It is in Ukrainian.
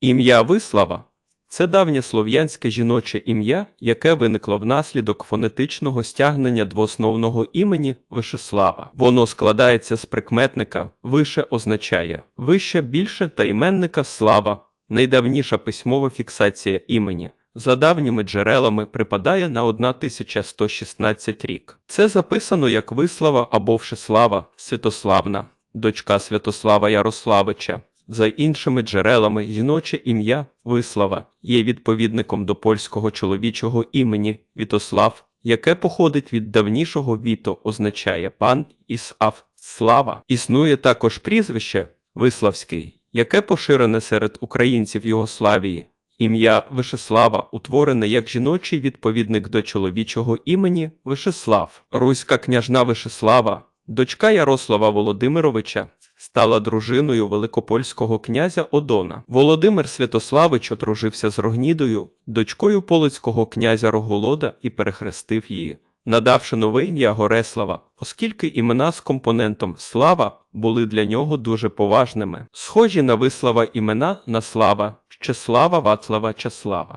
Ім'я Вислава це давнє слов'янське жіноче ім'я, яке виникло внаслідок фонетичного стягнення двоосновного імені Вишеслава. Воно складається з прикметника више означає вище більше та іменника слава. Найдавніша письмова фіксація імені за давніми джерелами припадає на 1116 рік. Це записано як Вислава або Вшеслава, Святославна, дочка Святослава Ярославича. За іншими джерелами, жіноче ім'я Вислава є відповідником до польського чоловічого імені Вітослав, яке походить від давнішого Віто, означає пан Ісав, слава. Існує також прізвище Виславський, яке поширене серед українців Югославії. Ім'я Вишеслава утворене як жіночий відповідник до чоловічого імені Вишеслав. Руська княжна Вишеслава, дочка Ярослава Володимировича, стала дружиною великопольського князя Одона. Володимир Святославич одружився з Рогнідою, дочкою полицького князя Роголода і перехрестив її, надавши нове ім'я Гореслава, оскільки імена з компонентом слава були для нього дуже поважними. Схожі на вислава імена на слава, Чеслава, Вацлава, Чеслава.